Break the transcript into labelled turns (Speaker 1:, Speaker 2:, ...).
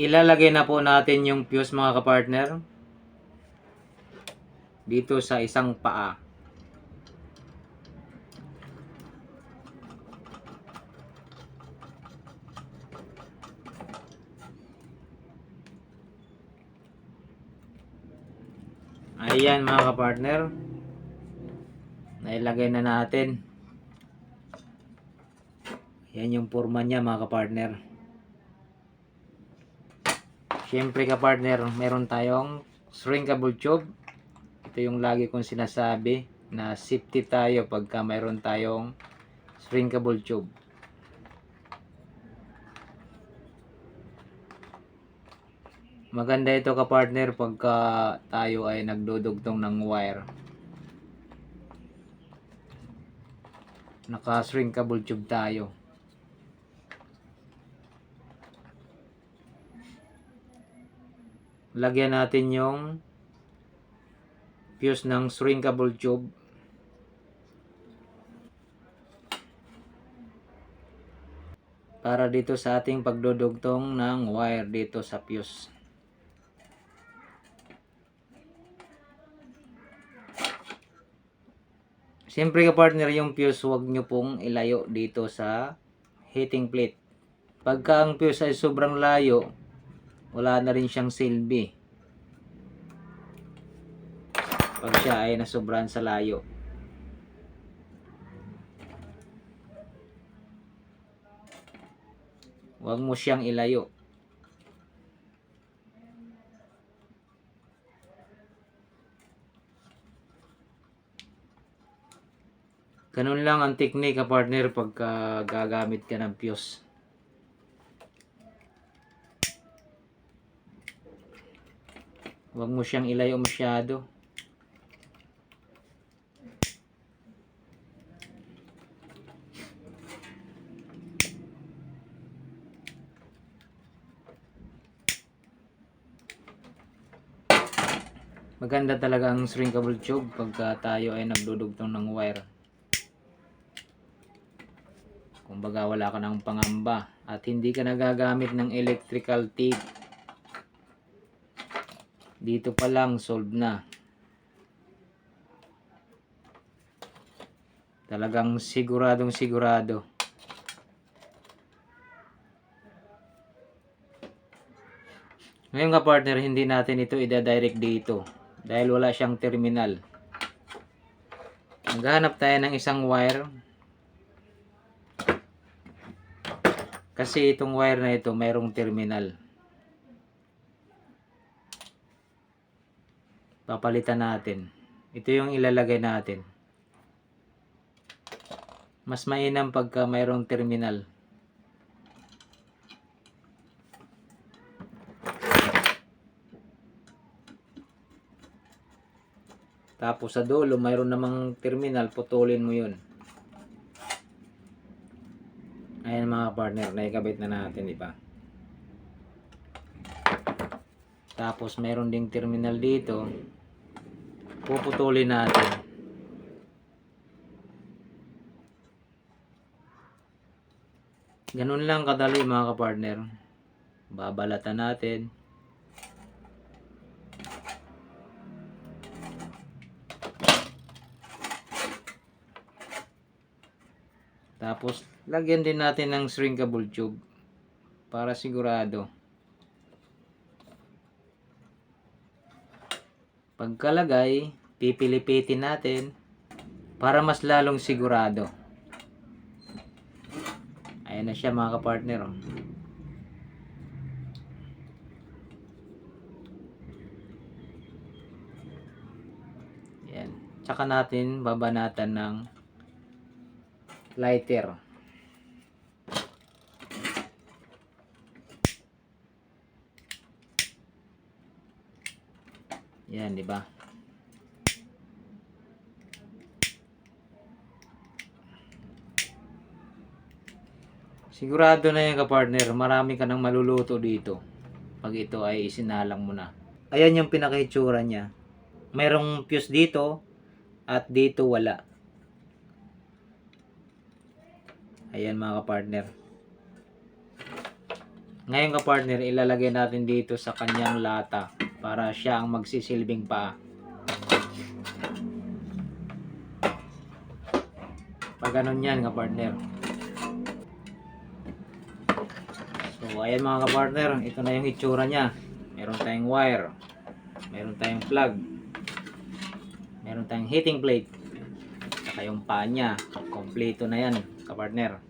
Speaker 1: Ilalagay na po natin yung fuse mga kapartner. Dito sa isang paa. Ayan mga kapartner. Nailagay na natin. Yan yung forma niya mga kapartner. Siyempre kapartner, meron tayong shrinkable tube. Ito yung lagi kong sinasabi na safety tayo pagka mayroon tayong shrinkable tube. Maganda ito kapartner pagka tayo ay nagdudugtong ng wire. Naka-shrinkable tube tayo. Lagyan natin yung fuse ng shrinkable tube. Para dito sa ating pagdudugtong ng wire dito sa fuse. Siyempre ka partner yung fuse huwag nyo pong ilayo dito sa heating plate. Pagka ang fuse ay sobrang layo, wala na rin siyang silbi. Pag siya ay nasobrahan sa layo. Huwag mo siyang ilayo. Ganun lang ang technique partner pagka gagamit ka ng fuse. Huwag mo siyang ilayo masyado. Maganda talaga ang shrinkable tube pagka tayo ay nagdudugtong ng wire. Kumbaga wala ka ng pangamba at hindi ka nagagamit ng electrical tape. Dito pa lang solve na. Talagang siguradong sigurado. Ngayon nga partner, hindi natin ito ida-direct dito dahil wala siyang terminal. Maghanap tayo ng isang wire Kasi itong wire na ito mayroong terminal. Papalitan natin. Ito yung ilalagay natin. Mas mainam pagka mayroong terminal. Tapos sa dulo mayroon namang terminal, putulin mo yun. Ayan mga partner, naikabit na natin, di ba? Tapos meron ding terminal dito. Puputulin natin. Ganun lang kadali mga kapartner. Babalatan natin. Tapos, lagyan din natin ng shrinkable tube para sigurado. Pagkalagay, pipilipitin natin para mas lalong sigurado. Ayan na siya mga kapartner. Oh. Yan. Tsaka natin babanatan ng lighter. Yan, di ba? Sigurado na yan ka-partner, marami ka nang maluluto dito. Pag ito ay isinalang mo na. Ayan yung pinakahitsura niya. Merong fuse dito at dito wala. Ayan mga kapartner. Ngayon ka-partner, ilalagay natin dito sa kanyang lata para siya ang magsisilbing paa. Pag ganun yan ka-partner. So, ayan mga ka-partner, ito na yung itsura niya. Meron tayong wire, meron tayong plug, meron tayong heating plate, saka yung paa niya. Kompleto na yan ka-partner.